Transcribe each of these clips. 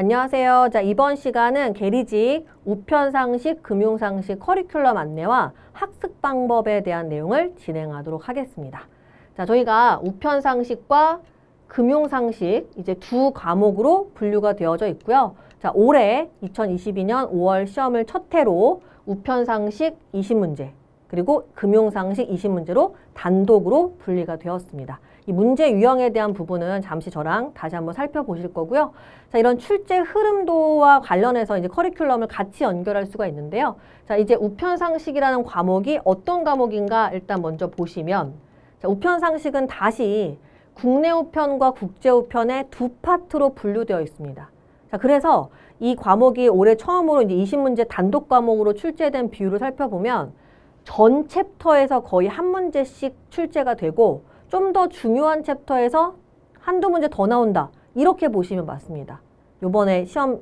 안녕하세요. 자, 이번 시간은 계리직 우편상식 금융상식 커리큘럼 안내와 학습 방법에 대한 내용을 진행하도록 하겠습니다. 자, 저희가 우편상식과 금융상식 이제 두 과목으로 분류가 되어져 있고요. 자, 올해 2022년 5월 시험을 첫 해로 우편상식 20문제 그리고 금융상식 20문제로 단독으로 분리가 되었습니다. 이 문제 유형에 대한 부분은 잠시 저랑 다시 한번 살펴보실 거고요. 자, 이런 출제 흐름도와 관련해서 이제 커리큘럼을 같이 연결할 수가 있는데요. 자, 이제 우편상식이라는 과목이 어떤 과목인가 일단 먼저 보시면 자, 우편상식은 다시 국내 우편과 국제 우편의 두 파트로 분류되어 있습니다. 자, 그래서 이 과목이 올해 처음으로 이제 20문제 단독 과목으로 출제된 비율을 살펴보면 전 챕터에서 거의 한 문제씩 출제가 되고 좀 더 중요한 챕터에서 한두 문제 더 나온다. 이렇게 보시면 맞습니다. 요번에 시험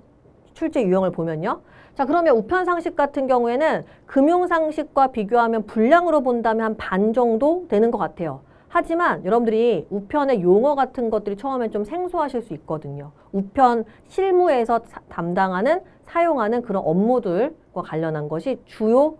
출제 유형을 보면요. 자, 그러면 우편 상식 같은 경우에는 금융 상식과 비교하면 분량으로 본다면 한 반 정도 되는 것 같아요. 하지만 여러분들이 우편의 용어 같은 것들이 처음엔 좀 생소하실 수 있거든요. 우편 실무에서 사- 담당하는 사용하는 그런 업무들과 관련한 것이 주요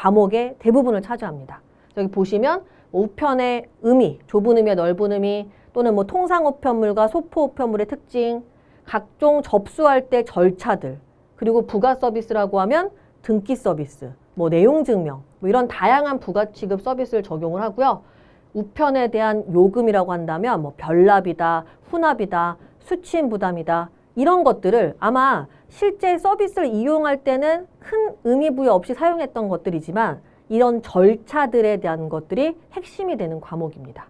과목의 대부분을 차지합니다. 여기 보시면 뭐 우편의 의미, 좁은 의미와 넓은 의미 또는 뭐 통상 우편물과 소포 우편물의 특징, 각종 접수할 때 절차들, 그리고 부가 서비스라고 하면 등기 서비스, 뭐 내용 증명, 뭐 이런 다양한 부가 취급 서비스를 적용을 하고요. 우편에 대한 요금이라고 한다면 뭐 별납이다, 후납이다, 수취인 부담이다 이런 것들을 아마 실제 서비스를 이용할 때는 큰 의미 부여 없이 사용했던 것들이지만 이런 절차들에 대한 것들이 핵심이 되는 과목입니다.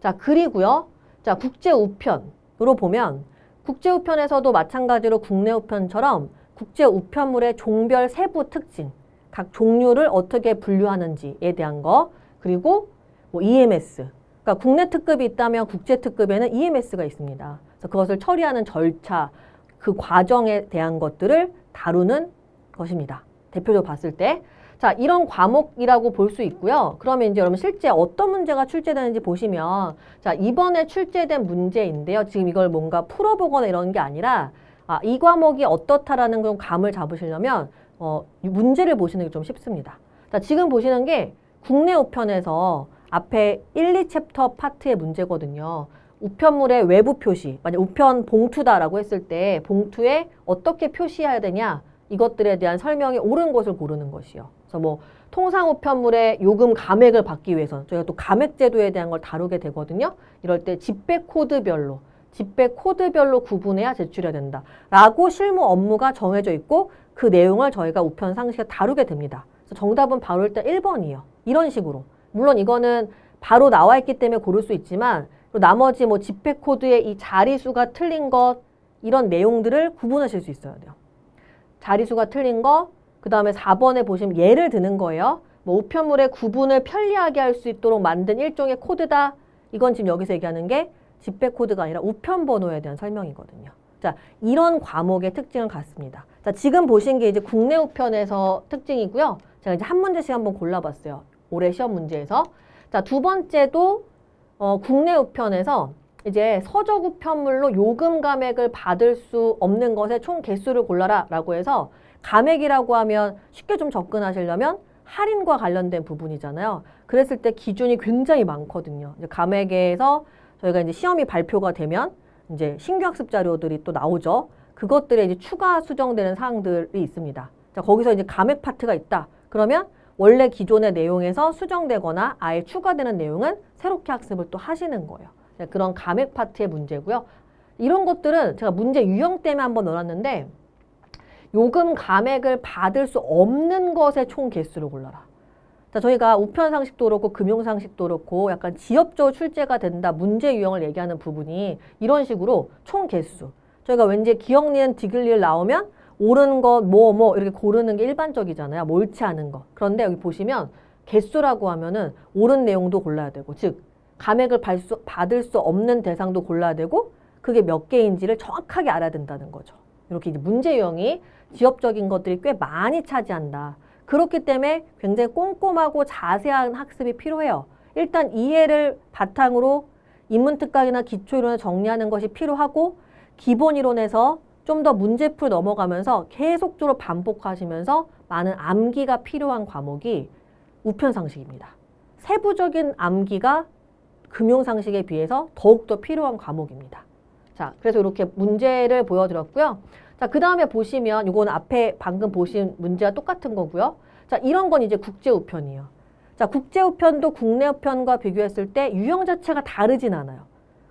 자, 그리고요. 자, 국제 우편으로 보면 국제 우편에서도 마찬가지로 국내 우편처럼 국제 우편물의 종별 세부 특징, 각 종류를 어떻게 분류하는지에 대한 거, 그리고 뭐 EMS. 그러니까 국내 특급이 있다면 국제 특급에는 EMS가 있습니다. 그래서 그것을 처리하는 절차, 그 과정에 대한 것들을 다루는 것입니다. 대표적으로 봤을 때. 자, 이런 과목이라고 볼 수 있고요. 그러면 이제 여러분 실제 어떤 문제가 출제되는지 보시면 자, 이번에 출제된 문제인데요. 지금 이걸 뭔가 풀어보거나 이런 게 아니라 아, 이 과목이 어떻다라는 그런 감을 잡으시려면 어, 이 문제를 보시는 게 좀 쉽습니다. 자, 지금 보시는 게 국내 우편에서 앞에 1, 2챕터 파트의 문제거든요. 우편물의 외부 표시, 만약 우편 봉투다라고 했을 때 봉투에 어떻게 표시해야 되냐 이것들에 대한 설명이 옳은 것을 고르는 것이요. 그래서 뭐 통상 우편물의 요금 감액을 받기 위해서는 저희가 또 감액 제도에 대한 걸 다루게 되거든요. 이럴 때 집배 코드별로 집배 코드별로 구분해야 제출해야 된다. 라고 실무 업무가 정해져 있고 그 내용을 저희가 우편 상식에 다루게 됩니다. 그래서 정답은 바로 일단 1번이에요. 이런 식으로. 물론 이거는 바로 나와 있기 때문에 고를 수 있지만 또 나머지 뭐 집회 코드의 이 자리수가 틀린 것 이런 내용들을 구분하실 수 있어야 돼요. 자리수가 틀린 거, 그 다음에 4번에 보시면 예를 드는 거예요. 뭐 우편물의 구분을 편리하게 할 수 있도록 만든 일종의 코드다. 이건 지금 여기서 얘기하는 게 집배 코드가 아니라 우편 번호에 대한 설명이거든요. 자, 이런 과목의 특징을 갖습니다. 자, 지금 보신 게 이제 국내 우편에서 특징이고요. 제가 이제 한 문제씩 한번 골라봤어요. 올해 시험 문제에서. 자, 두 번째도 어, 국내 우편에서 이제 서적 우편물로 요금 감액을 받을 수 없는 것의 총 개수를 골라라 라고 해서 감액이라고 하면 쉽게 좀 접근하시려면 할인과 관련된 부분이잖아요. 그랬을 때 기준이 굉장히 많거든요. 감액에서 저희가 이제 시험이 발표가 되면 이제 신규 학습 자료들이 또 나오죠. 그것들에 이제 추가 수정되는 사항들이 있습니다. 자, 거기서 이제 감액 파트가 있다. 그러면 원래 기존의 내용에서 수정되거나 아예 추가되는 내용은 새롭게 학습을 또 하시는 거예요. 네, 그런 감액 파트의 문제고요. 이런 것들은 제가 문제 유형 때문에 한번 넣어놨는데 요금 감액을 받을 수 없는 것의 총 개수를 골라라. 자, 저희가 우편 상식도 그렇고 금융 상식도 그렇고 약간 지엽적으로 출제가 된다 문제 유형을 얘기하는 부분이 이런 식으로 총 개수. 저희가 왠지 기억 니은 디귿리을 나오면 옳은 것, 뭐, 뭐, 이렇게 고르는 게 일반적이잖아요. 뭐 옳지 않은 거. 그런데 여기 보시면 개수라고 하면은 옳은 내용도 골라야 되고, 즉, 감액을 수, 받을 수 없는 대상도 골라야 되고, 그게 몇 개인지를 정확하게 알아야 된다는 거죠. 이렇게 이제 문제 유형이 지엽적인 것들이 꽤 많이 차지한다. 그렇기 때문에 굉장히 꼼꼼하고 자세한 학습이 필요해요. 일단 이해를 바탕으로 인문특강이나 기초이론을 정리하는 것이 필요하고 기본 이론에서 좀 더 문제풀 넘어가면서 계속적으로 반복하시면서 많은 암기가 필요한 과목이 우편상식입니다. 세부적인 암기가 금융상식에 비해서 더욱더 필요한 과목입니다. 자, 그래서 이렇게 문제를 보여드렸고요. 자, 그 다음에 보시면 이건 앞에 방금 보신 문제와 똑같은 거고요. 자, 이런 건 이제 국제우편이에요. 자, 국제우편도 국내 우편과 비교했을 때 유형 자체가 다르진 않아요.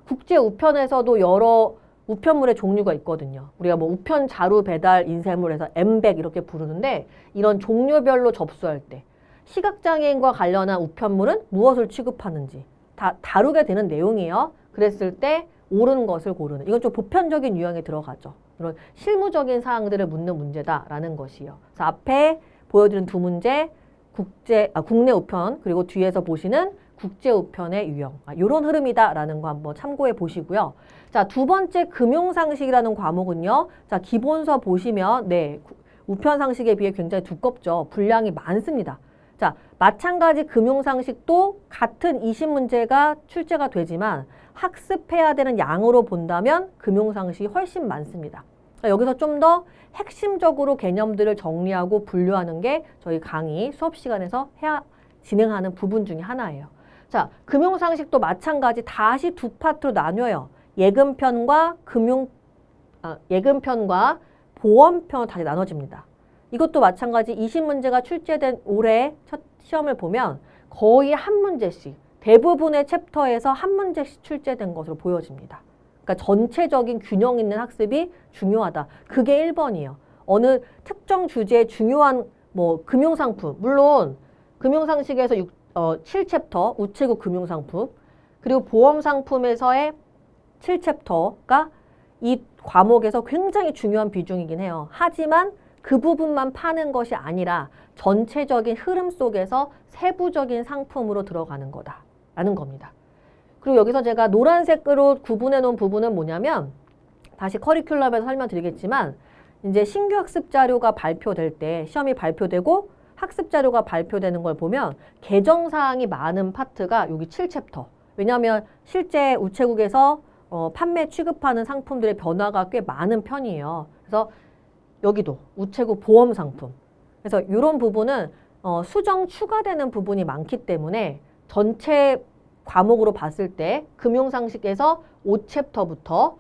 국제우편에서도 여러 우편물의 종류가 있거든요. 우리가 뭐 우편 자루 배달 인쇄물에서 엠백 이렇게 부르는데 이런 종류별로 접수할 때 시각장애인과 관련한 우편물은 무엇을 취급하는지 다 다루게 되는 내용이에요. 그랬을 때 옳은 것을 고르는 이건 좀 보편적인 유형에 들어가죠. 이런 실무적인 사항들을 묻는 문제다라는 것이요. 그래서 앞에 보여드린 두 문제 국제 아, 국내 우편 그리고 뒤에서 보시는 국제 우편의 유형 아, 이런 흐름이다라는 거 한번 참고해 보시고요. 자 두 번째 금융 상식이라는 과목은요. 자 기본서 보시면 네 구- 우편 상식에 비해 굉장히 두껍죠. 분량이 많습니다. 자 마찬가지 금융 상식도 같은 20문제가 출제가 되지만 학습해야 되는 양으로 본다면 금융 상식이 훨씬 많습니다. 자, 여기서 좀 더 핵심적으로 개념들을 정리하고 분류하는 게 저희 강의 수업 시간에서 해야 진행하는 부분 중에 하나예요. 자, 금융상식도 마찬가지 다시 두 파트로 나뉘어요. 예금편과 금융 아, 예금편과 보험편 다시 나눠집니다. 이것도 마찬가지 20문제가 출제된 올해 첫 시험을 보면 거의 한 문제씩 대부분의 챕터에서 한 문제씩 출제된 것으로 보여집니다. 그러니까 전체적인 균형 있는 학습이 중요하다. 그게 1번이에요. 어느 특정 주제의 중요한 뭐 금융상품, 물론 금융상식에서 6, 어, 7챕터 우체국 금융상품, 그리고 보험상품에서의 7챕터가 이 과목에서 굉장히 중요한 비중이긴 해요. 하지만 그 부분만 파는 것이 아니라 전체적인 흐름 속에서 세부적인 상품으로 들어가는 거다라는 겁니다. 그리고 여기서 제가 노란색으로 구분해 놓은 부분은 뭐냐면 다시 커리큘럼에서 설명드리겠지만 이제 신규 학습 자료가 발표될 때 시험이 발표되고 학습 자료가 발표되는 걸 보면 개정 사항이 많은 파트가 여기 7챕터. 왜냐하면 실제 우체국에서 어, 판매 취급하는 상품들의 변화가 꽤 많은 편이에요. 그래서 여기도 우체국 보험 상품. 그래서 이런 부분은 어, 수정 추가되는 부분이 많기 때문에 전체 과목으로 봤을 때 금융상식에서 5챕터부터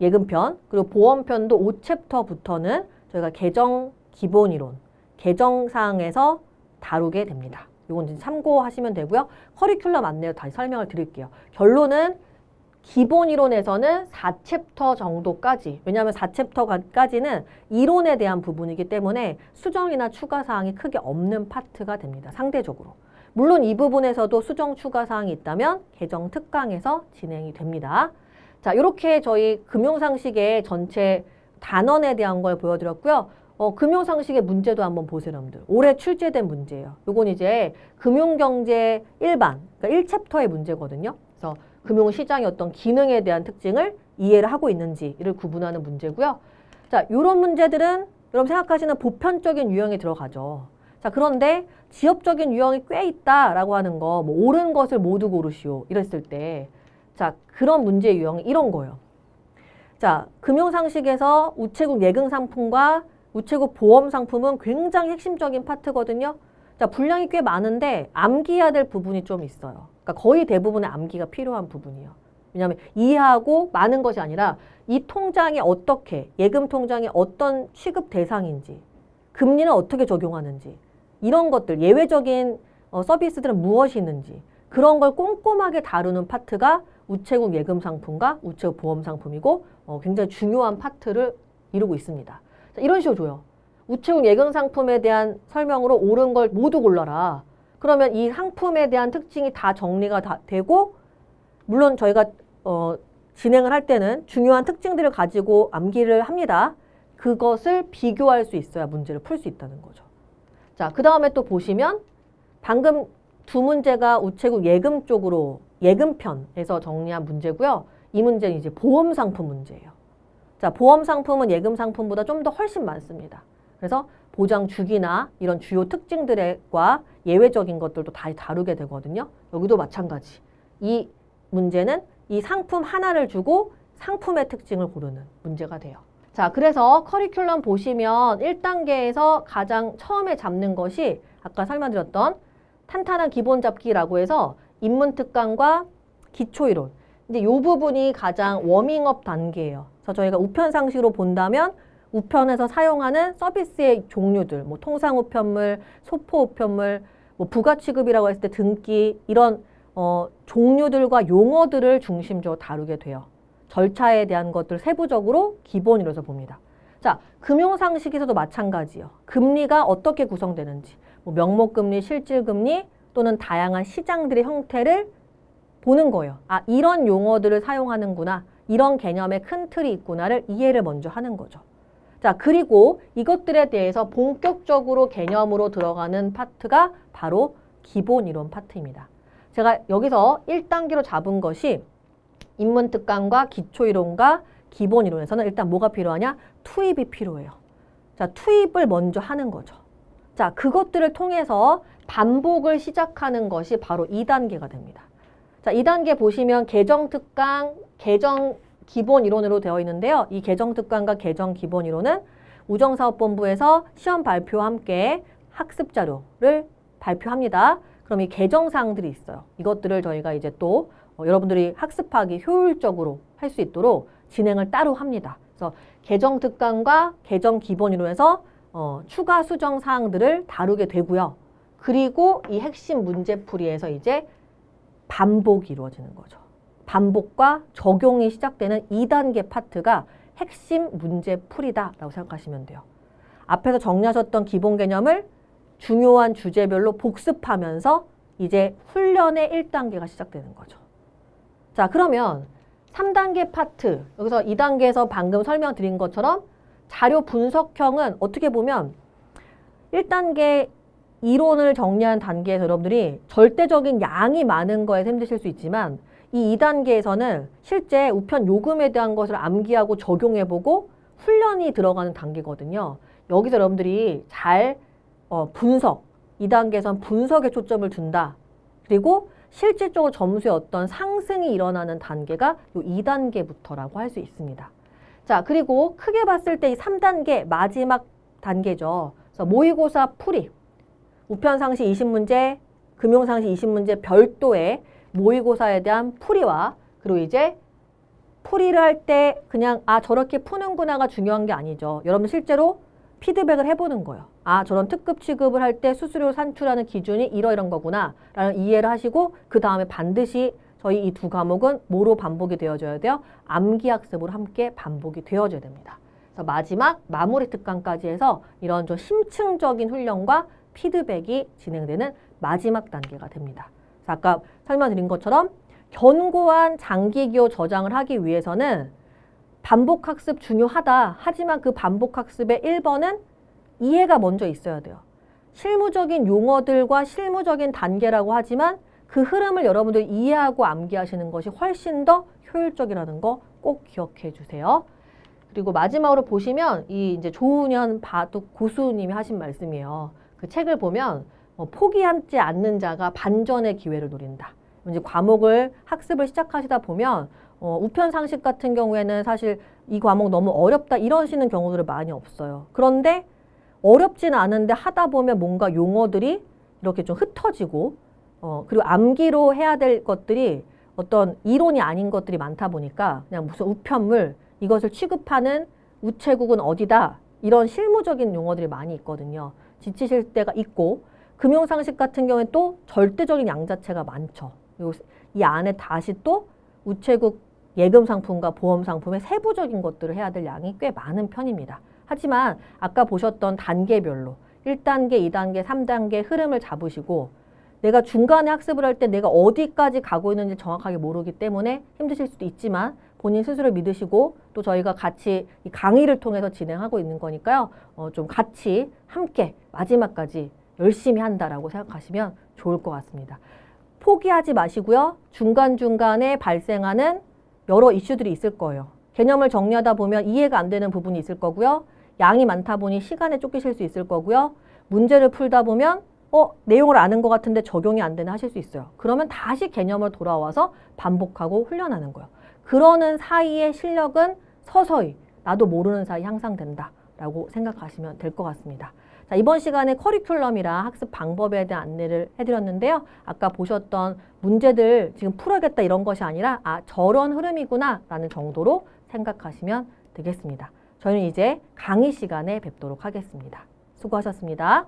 예금편 그리고 보험편도 5챕터부터는 저희가 개정 기본이론, 개정 사항에서 다루게 됩니다. 이건 좀 참고하시면 되고요. 커리큘럼 안내로 다시 설명을 드릴게요. 결론은 기본 이론에서는 4챕터 정도까지 왜냐하면 4챕터까지는 이론에 대한 부분이기 때문에 수정이나 추가 사항이 크게 없는 파트가 됩니다. 상대적으로. 물론 이 부분에서도 수정 추가 사항이 있다면 개정 특강에서 진행이 됩니다. 자, 이렇게 저희 금융상식의 전체 단원에 대한 걸 보여드렸고요. 어, 금융상식의 문제도 한번 보세요, 여러분들. 올해 출제된 문제예요. 요건 이제 금융경제 일반, 그러니까 1챕터의 문제거든요. 그래서 금융시장의 어떤 기능에 대한 특징을 이해를 하고 있는지를 구분하는 문제고요. 자, 요런 문제들은 여러분 생각하시는 보편적인 유형에 들어가죠. 자, 그런데 지엽적인 유형이 꽤 있다라고 하는 거, 뭐 옳은 것을 모두 고르시오. 이랬을 때, 자, 그런 문제 유형이 이런 거예요. 자, 금융상식에서 우체국 예금 상품과 우체국 보험 상품은 굉장히 핵심적인 파트거든요. 자, 분량이 꽤 많은데 암기해야 될 부분이 좀 있어요. 그러니까 거의 대부분의 암기가 필요한 부분이에요. 왜냐하면 이해하고 많은 것이 아니라 이 통장이 어떻게, 예금 통장이 어떤 취급 대상인지, 금리는 어떻게 적용하는지, 이런 것들, 예외적인 어, 서비스들은 무엇이 있는지, 그런 걸 꼼꼼하게 다루는 파트가 우체국 예금 상품과 우체국 보험 상품이고 어, 굉장히 중요한 파트를 이루고 있습니다. 자, 이런 식으로 줘요. 우체국 예금 상품에 대한 설명으로 옳은 걸 모두 골라라. 그러면 이 상품에 대한 특징이 다 정리가 다 되고 물론 저희가 어, 진행을 할 때는 중요한 특징들을 가지고 암기를 합니다. 그것을 비교할 수 있어야 문제를 풀 수 있다는 거죠. 자, 그 다음에 또 보시면 방금 두 문제가 우체국 예금 쪽으로 예금편에서 정리한 문제고요. 이 문제는 이제 보험 상품 문제예요. 자, 보험 상품은 예금 상품보다 좀 더 훨씬 많습니다. 그래서 보장 주기나 이런 주요 특징들과 예외적인 것들도 다 다루게 되거든요. 여기도 마찬가지. 이 문제는 이 상품 하나를 주고 상품의 특징을 고르는 문제가 돼요. 자, 그래서 커리큘럼 보시면 1단계에서 가장 처음에 잡는 것이 아까 설명드렸던 탄탄한 기본 잡기라고 해서 인문 특강과 기초 이론. 이제 요 부분이 가장 워밍업 단계예요. 그래서 저희가 우편 상식으로 본다면 우편에서 사용하는 서비스의 종류들, 뭐 통상 우편물, 소포 우편물, 뭐 부가 취급이라고 했을 때 등기 이런 어, 종류들과 용어들을 중심적으로 다루게 돼요. 절차에 대한 것들 세부적으로 기본이라서 봅니다. 자, 금융 상식에서도 마찬가지예요. 금리가 어떻게 구성되는지, 뭐 명목금리, 실질금리 또는 다양한 시장들의 형태를 보는 거예요. 아, 이런 용어들을 사용하는구나. 이런 개념의 큰 틀이 있구나를 이해를 먼저 하는 거죠. 자, 그리고 이것들에 대해서 본격적으로 개념으로 들어가는 파트가 바로 기본 이론 파트입니다. 제가 여기서 1단계로 잡은 것이 인문특강과 기초이론과 기본이론에서는 일단 뭐가 필요하냐? 투입이 필요해요. 자, 투입을 먼저 하는 거죠. 자, 그것들을 통해서 반복을 시작하는 것이 바로 2단계가 됩니다. 자, 2단계 보시면 개정특강, 개정 기본 이론으로 되어 있는데요. 이 개정특강과 개정 기본 이론은 우정사업본부에서 시험 발표와 함께 학습 자료를 발표합니다. 그럼 이 개정사항들이 있어요. 이것들을 저희가 이제 또 어, 여러분들이 학습하기 효율적으로 할 수 있도록 진행을 따로 합니다. 그래서 개정 특강과 개정 기본 이론에서 어, 추가 수정 사항들을 다루게 되고요. 그리고 이 핵심 문제풀이에서 이제 반복이 이루어지는 거죠. 반복과 적용이 시작되는 2단계 파트가 핵심 문제 풀이다라고 생각하시면 돼요. 앞에서 정리하셨던 기본 개념을 중요한 주제별로 복습하면서 이제 훈련의 1단계가 시작되는 거죠. 자, 그러면 3단계 파트, 여기서 2단계에서 방금 설명드린 것처럼 자료 분석형은 어떻게 보면 1단계 이론을 정리하는 단계에서 여러분들이 절대적인 양이 많은 거에 힘드실 수 있지만 이 2단계에서는 실제 우편 요금에 대한 것을 암기하고 적용해보고 훈련이 들어가는 단계거든요. 여기서 여러분들이 잘 어, 분석, 2단계에선 분석에 초점을 둔다. 그리고 실질적으로 점수의 어떤 상승이 일어나는 단계가 요 2단계부터라고 할 수 있습니다. 자, 그리고 크게 봤을 때 이 3단계 마지막 단계죠. 그래서 모의고사 풀이, 우편상시 20문제, 금융상시 20문제 별도의 모의고사에 대한 풀이와 그리고 이제 풀이를 할 때 그냥 아 저렇게 푸는구나가 중요한 게 아니죠. 여러분 실제로 피드백을 해보는 거예요. 아 저런 특급 취급을 할 때 수수료 산출하는 기준이 이러 이런 거구나 라는 이해를 하시고 그 다음에 반드시 저희 이 두 과목은 뭐로 반복이 되어져야 돼요? 암기학습으로 함께 반복이 되어져야 됩니다. 그래서 마지막 마무리 특강까지 해서 이런 좀 심층적인 훈련과 피드백이 진행되는 마지막 단계가 됩니다. 아까 설명드린 것처럼 견고한 장기기호 저장을 하기 위해서는 반복학습 중요하다. 하지만 그 반복학습의 1번은 이해가 먼저 있어야 돼요. 실무적인 용어들과 실무적인 단계라고 하지만 그 흐름을 여러분들 이해하고 암기하시는 것이 훨씬 더 효율적이라는 거 꼭 기억해 주세요. 그리고 마지막으로 보시면 이 이제 조은현 바둑 고수님이 하신 말씀이에요. 그 책을 보면 어, 포기하지 않는 자가 반전의 기회를 노린다. 이제 과목을 학습을 시작하시다 보면 어, 우편 상식 같은 경우에는 사실 이 과목 너무 어렵다 이러시는 경우들이 많이 없어요. 그런데 어렵지는 않은데 하다 보면 뭔가 용어들이 이렇게 좀 흩어지고 어, 그리고 암기로 해야 될 것들이 어떤 이론이 아닌 것들이 많다 보니까 그냥 무슨 우편물 이것을 취급하는 우체국은 어디다 이런 실무적인 용어들이 많이 있거든요. 지치실 때가 있고 금융상식 같은 경우에 또 절대적인 양 자체가 많죠. 이 안에 다시 또 우체국 예금 상품과 보험 상품의 세부적인 것들을 해야 될 양이 꽤 많은 편입니다. 하지만 아까 보셨던 단계별로 1단계, 2단계, 3단계 흐름을 잡으시고 내가 중간에 학습을 할 때 내가 어디까지 가고 있는지 정확하게 모르기 때문에 힘드실 수도 있지만 본인 스스로 믿으시고 또 저희가 같이 이 강의를 통해서 진행하고 있는 거니까요. 어, 좀 같이 함께 마지막까지 열심히 한다라고 생각하시면 좋을 것 같습니다. 포기하지 마시고요. 중간중간에 발생하는 여러 이슈들이 있을 거예요. 개념을 정리하다 보면 이해가 안 되는 부분이 있을 거고요. 양이 많다 보니 시간에 쫓기실 수 있을 거고요. 문제를 풀다 보면 어, 내용을 아는 것 같은데 적용이 안 되는 하실 수 있어요. 그러면 다시 개념을 돌아와서 반복하고 훈련하는 거예요. 그러는 사이에 실력은 서서히 나도 모르는 사이 향상된다. 라고 생각하시면 될 것 같습니다. 자, 이번 시간에 커리큘럼이랑 학습 방법에 대한 안내를 해드렸는데요. 아까 보셨던 문제들 지금 풀어야겠다 이런 것이 아니라 아, 저런 흐름이구나 라는 정도로 생각하시면 되겠습니다. 저희는 이제 강의 시간에 뵙도록 하겠습니다. 수고하셨습니다.